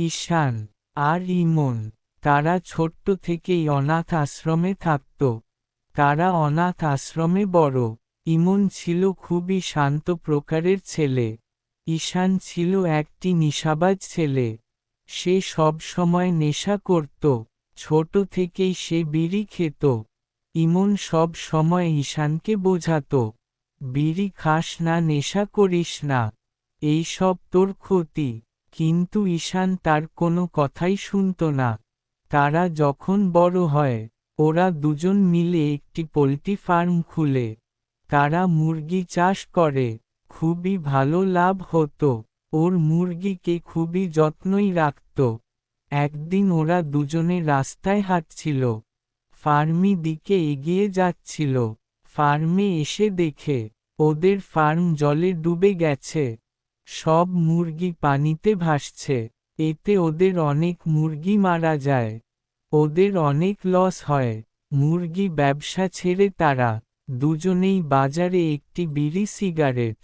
ঈশান আর ইমন, তারা ছোট্ট থেকেই অনাথ আশ্রমে থাকত। তারা অনাথ আশ্রমে বড়। ইমন ছিল খুবই শান্ত প্রকারের ছেলে। ঈশান ছিল একটি নিশাবাজ ছেলে। সে সব সময় নেশা করত। ছোট থেকেই সে বিড়ি খেত। ইমন সব সময় ঈশানকে বোঝাত, বিড়ি খাস না, নেশা করিস না। এই সব তোর ক্ষতি। কিন্তু ঈশান তার কোনো কথাই শুনত না। তারা যখন বড় হয়, ওরা দুজন মিলে একটি পোলট্রি ফার্ম খুলে। তারা মুরগি চাষ করে, খুবই ভালো লাভ হতো। ওর মুরগিকে খুবই যত্নই রাখত। একদিন ওরা দুজনে রাস্তায় হাঁটছিল। ফার্মি দিকে এগিয়ে যাচ্ছিল। ফার্মে এসে দেখে, ওদের ফার্ম জলে ডুবে গেছে। সব মুরগি পানিতে ভাসছে, এতে ওদের অনেক মুরগি মারা যায়। ওদের অনেক লস হয়, মুরগি ব্যবসা ছেড়ে তারা দুজনেই বাজারে একটি বিড়ি সিগারেট,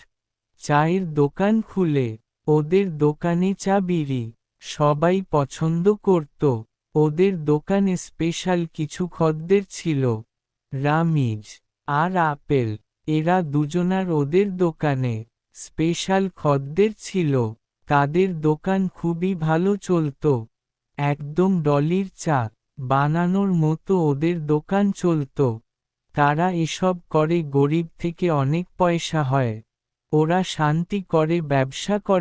চায়ের দোকান খুলে। ওদের দোকানে চা বিড়ি, সবাই পছন্দ করত। ওদের দোকানে স্পেশাল কিছু খদ্দের ছিল, রামিজ আর আপেল, এরা দুজনার ওদের দোকানে। স্পেশাল খদ্দের ছিল। তাদের দোকান খুবই ভালো চলত। একদম ডলির চা বানানোর মতো ওদের দোকান চলত। তারা এসব করে গরিব থেকে অনেক পয়সা হয়। ওরা শান্তি করে, ব্যবসা করে।